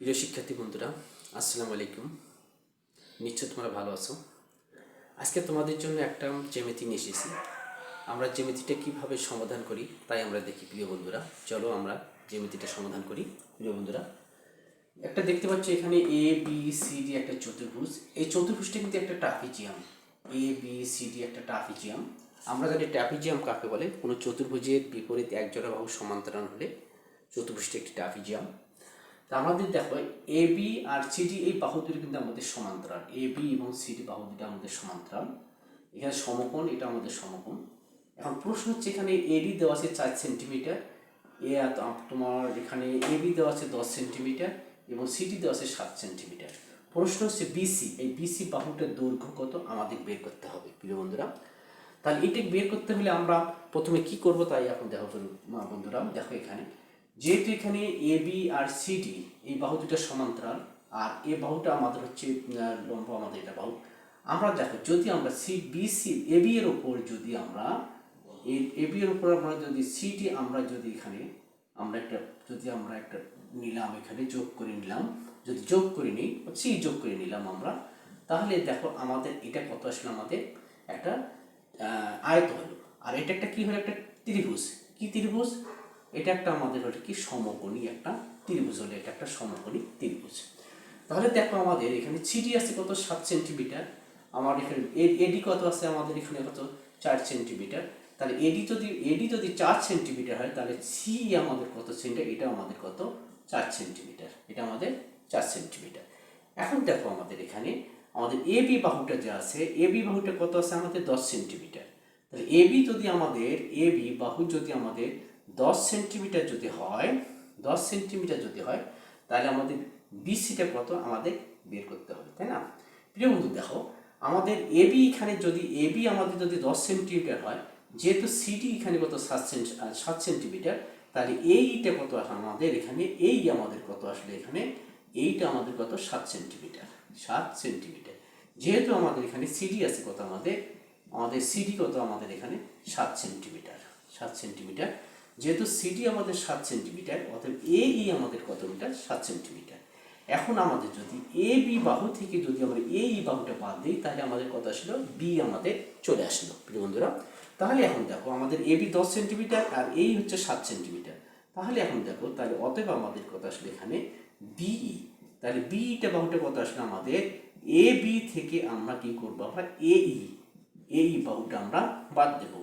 প্রিয় শিক্ষার্থী বন্ধুরা, আসসালামু আলাইকুম। নিশ্চয় তোমরা ভালো আছো। আজকে তোমাদের জন্য একটা জ্যামিতি নিয়ে এসেছি। আমরা জ্যামিতিটা কীভাবে সমাধান করি তাই আমরা দেখি, প্রিয় বন্ধুরা। চলো আমরা জ্যামিতিটা সমাধান করি, প্রিয় বন্ধুরা। একটা দেখতে পাচ্ছ এখানে এ বি সি ডি একটা চতুর্ভুজ। এই চতুর্ভুজটা কিন্তু একটা trapezium. A B C D একটা ট্রাপিজিয়াম। আমরা জানি ট্রাপিজিয়াম কাকে বলে? কোনো চতুর্ভুজের বিপরীত একজোড়া বাহু সমান্তরাল হলে চতুর্ভুজটা একটি ট্রাপিজিয়াম। তা আমাদের দেখো এ বি আর সিডি এই বাহু দুটো কিন্তু আমাদের সমান্তরাল। এ বি এবং সিডি বাহু দুটো আমাদের সমান্তরাল। এখানে সমকোণ, এটা আমাদের সমকোণ। এখন প্রশ্ন হচ্ছে এখানে এডি দেওয়া আছে চার সেন্টিমিটার। এ তোমার এখানে এ বি দেওয়া আছে দশ সেন্টিমিটার এবং সিডি দেওয়া আছে সাত সেন্টিমিটার। প্রশ্ন হচ্ছে বিসি এই বিসি বাহুটার দৈর্ঘ্য কত? আমাদের বের করতে হবে, প্রিয় বন্ধুরা। তাহলে এটা বের করতে হলে আমরা প্রথমে কি করব তাই এখন দেখো বন্ধুরা, দেখো এখানে। যেহেতু এখানে এ বি আর সি ডি এই বাহু দুটা সমান্তরাল, আর এ বাহুটা আমাদের হচ্ছে লম্ব আমাদের এটা বাহু। আমরা দেখো, যদি আমরা C B C A B এর উপর যদি আমরা এ বি এর উপর আমরা যদি সিডি আমরা যদি এখানে, আমরা একটা, যদি আমরা একটা নিলাম, এখানে যোগ করে নিলাম, যদি যোগ করে নিই সি যোগ করে নিলাম আমরা, তাহলে দেখো আমাদের এটা কত আসলে আমাদের একটা আয়ত হলো। আর এটা একটা কি হলো? একটা ত্রিভুজ। কি ত্রিভুজ? এটা একটা আমাদের হলো কি সমকোণী একটা ত্রিভুজ হলো এটা একটা সমকোণী ত্রিভুজ। তাহলে দেখো আমাদের এখানে সিডি আছে কত? সাত সেন্টিমিটার। আমার এখানে এডি কত আছে? আমাদের এখানে কত? চার সেন্টিমিটার। তাহলে এডি যদি এডি যদি চার সেন্টিমিটার হয়, তাহলে সি আমাদের কত সেন্টিমিটার? এটা আমাদের কত? চার সেন্টিমিটার। এটা আমাদের চার সেন্টিমিটার। এখন দেখো আমাদের এখানে আমাদের এ বি বাহুটা যে আছে, এ বি বাহুটা কত আছে? আমাদের দশ সেন্টিমিটার। তাহলে এ বি যদি আমাদের এ বি বাহু যদি আমাদের দশ সেন্টিমিটার যদি হয়, দশ সেন্টিমিটার যদি হয়, তাহলে আমাদের বিসিটা কত? আমাদের বের করতে হবে, তাই না? প্রিয় বন্ধু, দেখো, আমাদের এ বি এখানে যদি এ বি আমাদের যদি দশ সেন্টিমিটার হয়, যেহেতু সিডি এখানে কত? সাত সেন্টি সাত সেন্টিমিটার, তাহলে এইটা কত আসে আমাদের এখানে এই আমাদের কত আসলে এখানে? এইটা আমাদের কত? সাত সেন্টিমিটার সাত সেন্টিমিটার। যেহেতু আমাদের এখানে সিডি আছে কত? আমাদের আমাদের সিডি কত? আমাদের এখানে সাত সেন্টিমিটার সাত সেন্টিমিটার। যেহেতু সিডি আমাদের সাত সেন্টিমিটার, অতএব এ ই আমাদের কত মিটার? সাত সেন্টিমিটার। এখন আমাদের যদি এ বি বাহু থেকে যদি আমরা এ ই বাহুটা বাদ দিই, তাহলে আমাদের কত আসলো? বি আমাদের চলে আসলো, প্রিয় বন্ধুরা। তাহলে এখন দেখো, আমাদের এ বি দশ সেন্টিমিটার আর এই হচ্ছে সাত সেন্টিমিটার। তাহলে এখন দেখো, তাহলে অতএব আমাদের কত আসলো এখানে? বিই তাহলে বিটা বাহুটা কত আসলো আমাদের? এ বি থেকে আমরা কি করব? আমরা এ ই এই বাহুটা আমরা বাদ দেব।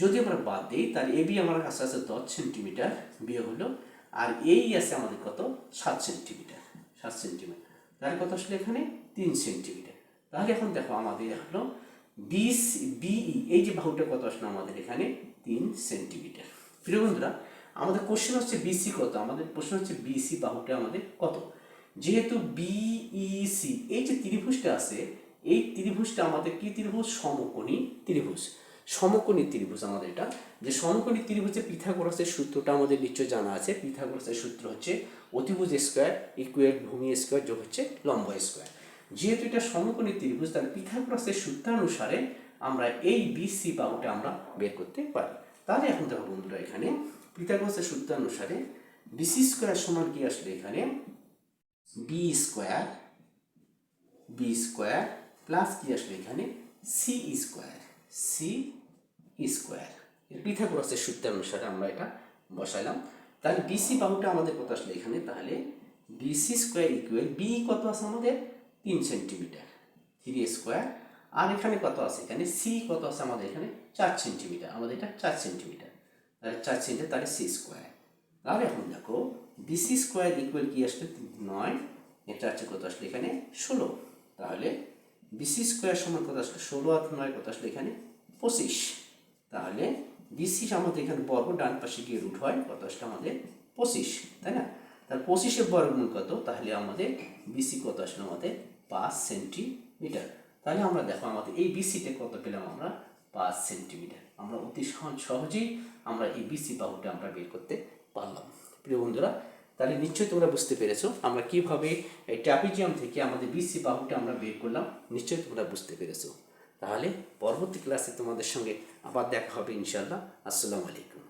যদি আমরা বাদ দিই, তাহলে এ বি আমার কাছে আছে দশ সেন্টিমিটার বিয়ে হলো, আর এই আছে আমাদের কত? সাত সেন্টিমিটার সাত সেন্টিমিটার। তাহলে কত আসলে এখানে? তিন সেন্টিমিটার। তাহলে এখন দেখো আমাদের হলো বিস বিই এই যে বাহুটা কত আসলো আমাদের এখানে? তিন সেন্টিমিটার। প্রিয় বন্ধুরা, আমাদের কোশ্চেন হচ্ছে বিসি কত? আমাদের প্রশ্ন হচ্ছে বিসি বাহুটা আমাদের কত? যেহেতু বিইসি এই যে ত্রিভুজটা আছে, এই ত্রিভুজটা আমাদের কি ত্রিভুজ? সমকোণী ত্রিভুজ। সমকোণী ত্রিভুজ আমাদের এটা। যে সমকোণী ত্রিভুজে পিথাগোরাসের সূত্রটা আমাদের নিশ্চয় জানা আছে। পিথাগোরাসের সূত্র হচ্ছে অতিভুজ স্কোয়ার ইকুয়েট ভূমি স্কোয়ার যোগ হচ্ছে লম্ব স্কোয়ার। যেহেতু এটা সমকোণী ত্রিভুজ, তাহলে পিথাগোরাসের সূত্রানুসারে আমরা এই বিসি বাহুটা আমরা বের করতে পারি। তাহলে এখন দেখো বন্ধুরা এখানে পিথাগোরাসের সূত্রানুসারে বিসি স্কোয়ার সমান কি আসলে এখানে? B square B square plus কি আসলে এখানে? C square. C square. পিথাগোরাসের সূত্র অনুসারে আমরা এটা বসাইলাম। তাহলে বিসি বাহুটা আমাদের কত আসলে এখানে? তাহলে বিসি স্কোয়ার ইকুয়াল বি কত আছে আমাদের? তিন সেন্টিমিটার। Three square. আর এখানে কত আছে? এখানে সি কত আছে আমাদের এখানে? চার সেন্টিমিটার। আমাদের এটা চার সেন্টিমিটার। তাহলে চার সেন্টিমিটার, তাহলে সি স্কোয়ার। তাহলে এখন দেখো বিসি স্কোয়ার ইকুয়াল কি আসলে? নয়। এটা হচ্ছে কত আসলে এখানে? ষোলো। তাহলে বিসি স্কোয়ার সমান কত আসলে? ষোলো আর নয় কত আসলে এখানে? পঁচিশ। তাহলে বিসি আমাদের এখানে বর্গ, ডান পাশে গিয়ে রুট হয়, কত আসলে আমাদের? পঁচিশ, তাই না? তার পঁচিশের বর্গমূল কত? তাহলে আমাদের বিসি কত আসলে? আমাদের পাঁচ সেন্টিমিটার। তাহলে আমরা দেখো আমাদের এই বিসিতে কত পেলাম আমরা? পাঁচ সেন্টিমিটার। আমরা অতি সহজ- সহজেই আমরা এই বিসি বাহুটা আমরা বের করতে পারলাম। প্রিয় বন্ধুরা তাহলে নিশ্চয়ই তোমরা বুঝতে পেরেছ আমরা কীভাবে এই ট্যাপিজিয়াম থেকে আমাদের বিসি বাহুটা আমরা বের করলাম, নিশ্চয়ই তোমরা বুঝতে পেরেছ। তাহলে পরবর্তী ক্লাসে তোমাদের সঙ্গে আবার দেখা হবে ইনশাল্লাহ আসসালামু আলাইকুম।